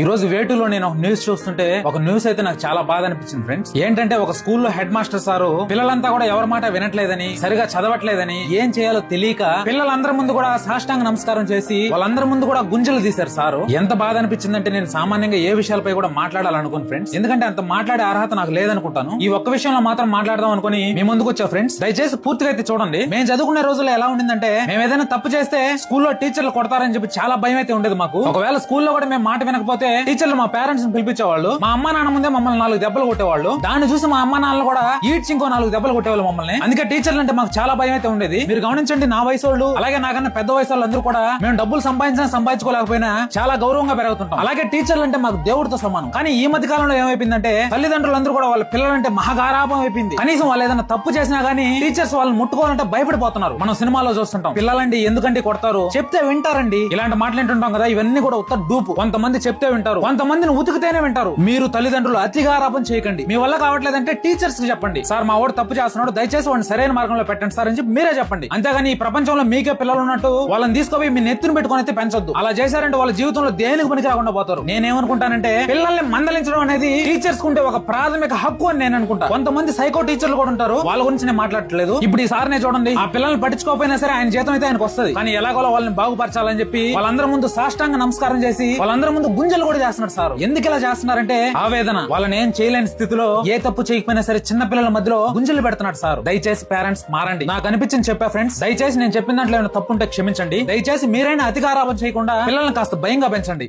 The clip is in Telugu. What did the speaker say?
ఈ రోజు వేటులో నేను ఒక న్యూస్ చూస్తుంటే ఒక న్యూస్ అయితే నాకు చాలా బాధ అనిపించింది ఫ్రెండ్స్ ఏంటంటే ఒక స్కూల్లో హెడ్ మాస్టర్ సారు పిల్లలంతా కూడా ఎవరి మాట వినట్లేదని సరిగా చదవట్లేదని ఏం చేయాలో తెలియక పిల్లలందరి ముందు కూడా సాష్టాంగ నమస్కారం చేసి వాళ్ళందరి ముందు కూడా గుంజలు తీశారు సారు. ఎంత బాధ అనిపించిందంటే నేను సామాన్యంగా ఏ విషయాలపై కూడా మాట్లాడాలనుకోను ఫ్రెండ్స్ ఎందుకంటే అంత మాట్లాడే అర్హత నాకు లేదనుకుంటాను. ఈ ఒక్క విషయంలో మాత్రం మాట్లాడదాం అనుకుని మీ ముందుకు వచ్చా ఫ్రెండ్స్ దయచేసి పూర్తిగా అయితే చూడండి. మేము చదువుకునే రోజుల్లో ఎలా ఉండిందంటే మేము ఏదైనా తప్పు చేస్తే స్కూల్లో టీచర్లు కొడతారని చెప్పి చాలా భయం అయితే ఉండేది మాకు. ఒకవేళ స్కూల్లో కూడా మేము మాట వినకపోతే టీచర్లు మా పేరెంట్స్ని పిలిపించేవాళ్ళు. మా అమ్మ నాన్న ముందే మమ్మల్ని నాలుగు దెబ్బలు కొట్టేవాళ్ళు. దాన్ని చూసి మా అమ్మ నాన్నలు కూడా ఈడ్చి ఇంకో నాలుగు దెబ్బలు కొట్టేవాళ్ళు మమ్మల్ని. అందుకే టీచర్లు అంటే మాకు చాలా భయం అయితే ఉండేది. మీరు గమనించండి నా వయసు వాళ్ళు అలాగే నాకన్నా పెద్ద వయసు వాళ్ళు అందరూ కూడా మేము డబ్బులు సంపాదించినా సంపాదించుకోలేకపోయినా చాలా గౌరవంగా పెరుగుతుంటాం. అలాగే టీచర్లు అంటే మాకు దేవుడితో సమానం. కానీ ఈ మధ్య కాలంలో ఏమైపోయిందంటే తల్లిదండ్రులందరూ కూడా వాళ్ళ పిల్లలంటే మహాగారాపం అయిపోయింది. కనీసం వాళ్ళు ఏదైనా తప్పు చేసినా గానీ టీచర్స్ వాళ్ళని ముట్టుకోవాలంటే భయపడిపోతున్నారు. మనం సినిమాలో చూస్తుంటాం పిల్లలండి ఎందుకంటే కొడతారు? చెప్తే వింటారండి. ఇలాంటి మాటలు వింటుంటాం కదా ఇవన్నీ కూడా ఉత్త డూపు. కొంతమంది చెప్తే వింటారు. కొంతమందిని ఉతికితేనే వింటారు. మీరు తల్లిదండ్రులు అతిగారాపం చేయకండి. మీ వల్ల కావట్లేదంటే టీచర్స్కి చెప్పండి. సార్ మా వాడు తప్పు చేస్తున్నాడు. దయచేసి వాడిని సరైన మార్గంలో పెట్టండి సార్ అని చెప్పి మీరే చెప్పండి. అంతేగాని ఈ ప్రపంచంలో మీకే పిల్లలు ఉన్నట్టు వాళ్ళని తీసుకుపోయి మీ నెత్తిని పెట్టుకొని అయితే పెంచొద్దు. అలా చేశారంటే వాళ్ళ జీవితంలో దేనికి పనికి రాకుండా పోతారు? నేనేమనుకుంటానంటే పిల్లల్ని మందలించడం అనేది టీచర్స్ కుంటే ఒక ప్రాథమిక హక్కు అని నేను అనుకుంటా. కొంతమంది సైకో టీచర్లు కూడా ఉంటారు. వాళ్ళ గురించి నేను మాట్లాడట్లేదు. ఇప్పుడు ఈ సార్నే చూడండి. ఆ పిల్లల్ని పట్టించుకోకపోయినా సరే ఆయన జీతం అయితే ఆయనకు వస్తుంది. కానీ ఎలాగోలా వాళ్ళని బాగుపరచాలని చెప్పి వాళ్ళందరి ముందు సాష్టాంగ నమస్కారం చేసి వాళ్ళందరి ముందు గుంజలు కూడా చేస్తున్నారు సార్. ఎందుకు ఇలా చేస్తున్నారంటే ఆవేదన. వాళ్ళని ఏం చేయలేని స్థితిలో ఏ తప్పు చేయకపోయినా సరే చిన్న పిల్లల మధ్యలో గుంజలు పెడుతున్నాడు సార్. దయచేసి పేరెంట్స్ మారండి. నాకు అనిపించింది చెప్పా ఫ్రెండ్స్ దయచేసి నేను చెప్పిన దాంట్లో ఏమైనా తప్పు ఉంటే క్షమించండి. దయచేసి మీరైనా అధికారాపం చేయకుండా పిల్లల్ని కాస్త భయంగా పెంచండి.